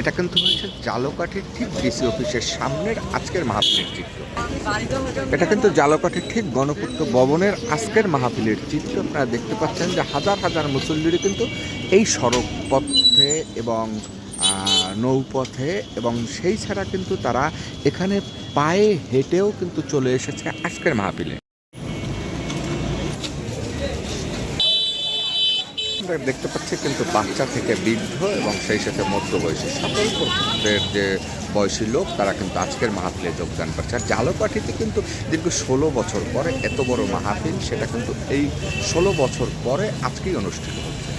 এটা কিন্তু হচ্ছে জালকাঠির ঠিক ডিসি অফিসের সামনের আজকের মাহফিলের চিত্র। এটা কিন্তু জালকাঠির ঠিক গণপূর্ত ভবনের আজকের মাহফিলের চিত্র। আপনারা দেখতে পাচ্ছেন যে হাজার হাজার মুসল্লিরা কিন্তু এই সড়ক পথে এবং নৌপথে এবং সেই ছাড়া কিন্তু তারা এখানে পায়ে হেঁটেও কিন্তু চলে এসেছে আজকের মাহফিলে। আমরা দেখতে পাচ্ছি কিন্তু বাচ্চা থেকে বৃদ্ধ এবং সেই সাথে মধ্যবয়সী সকল প্রকারের যে বয়সী লোক, তারা কিন্তু আজকের মাহফিলে যোগদান করছে। আর জালকাঠিতে কিন্তু দীর্ঘ ষোলো বছর পরে এত বড় মাহফিল, সেটা কিন্তু এই ষোলো বছর পরে আজকেই অনুষ্ঠিত হচ্ছে।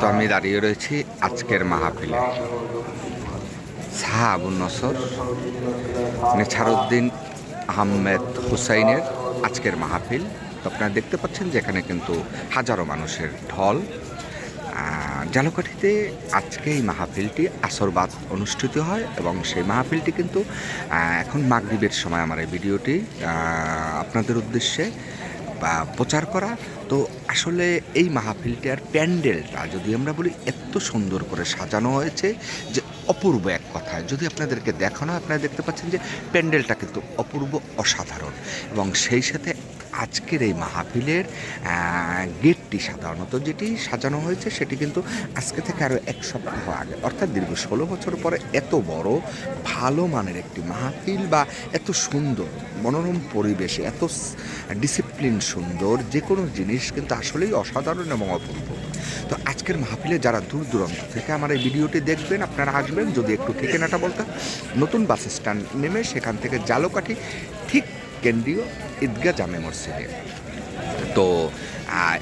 তো আমি দাঁড়িয়ে রয়েছি আজকের মাহফিলে। শাহ আবুল নসর, নেছারউদ্দিন আহমেদ হুসাইনের আজকের মাহফিল। আপনারা দেখতে পাচ্ছেন যে এখানে কিন্তু হাজারো মানুষের ঢল। জালকাঠিতে আজকে এই মাহফিলটি আসরবাদ অনুষ্ঠিত হয় এবং সেই মাহফিলটি কিন্তু এখন মাগরিবের সময় আমার এই ভিডিওটি আপনাদের উদ্দেশ্যে প্রচার করা। তো আসলে এই মাহফিলটার প্যান্ডেলটা যদি আমরা বলি, এত সুন্দর করে সাজানো হয়েছে যে অপূর্ব এক কথায়। যদি আপনাদেরকে দেখানো আপনারা দেখতে পাচ্ছেন যে প্যান্ডেলটা কিন্তু অপূর্ব অসাধারণ এবং সেই সাথে আজকের এই মাহফিলের গেটটি সাধারণত যেটি সাজানো হয়েছে সেটি কিন্তু আজকে থেকে আরও এক সপ্তাহ আগে। অর্থাৎ দীর্ঘ ষোলো বছর পরে এত বড়, ভালো মানের একটি মাহফিল বা এত সুন্দর, মনোরম পরিবেশে, এত ডিসিপ্লিন সুন্দর, যে কোনো জিনিস কিন্তু আসলেই অসাধারণ এবং অপূর্ব। তো আজকের মাহফিলে যারা দূর দূরান্ত থেকে আমার এই ভিডিওটি দেখবেন, আপনারা আসবেন, যদি একটু ঠিকানাটা বলতেন নতুন বাস স্ট্যান্ড নেমে সেখান থেকে জালকাঠি ঠিক কেন্দ্রীয় ঈদগাহ জামে মসজিদে। তো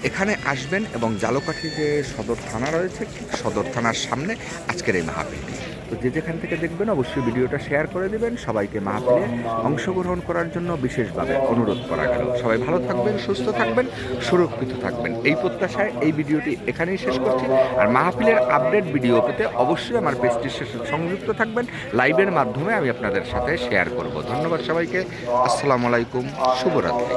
এখানে আসবেন এবং জালকাঠি যে সদর থানা রয়েছে সদর থানার সামনে আজকের এই মাহফিলটি তো যে যেখান থেকে দেখবেন অবশ্যই ভিডিওটা শেয়ার করে দেবেন। সবাইকে মাহফিলে অংশগ্রহণ করার জন্য বিশেষভাবে অনুরোধ করা গেল। সবাই ভালো থাকবেন, সুস্থ থাকবেন, সুরক্ষিত থাকবেন। এই প্রত্যাশায় এই ভিডিওটি এখানেই শেষ করছি। আর মাহফিলের আপডেট ভিডিও পেতে অবশ্যই আমার পেজটির সাথে সংযুক্ত থাকবেন। লাইভের মাধ্যমে আমি আপনাদের সাথে শেয়ার করব। ধন্যবাদ সবাইকে। আসসালামু আলাইকুম। শুভরাত্রি।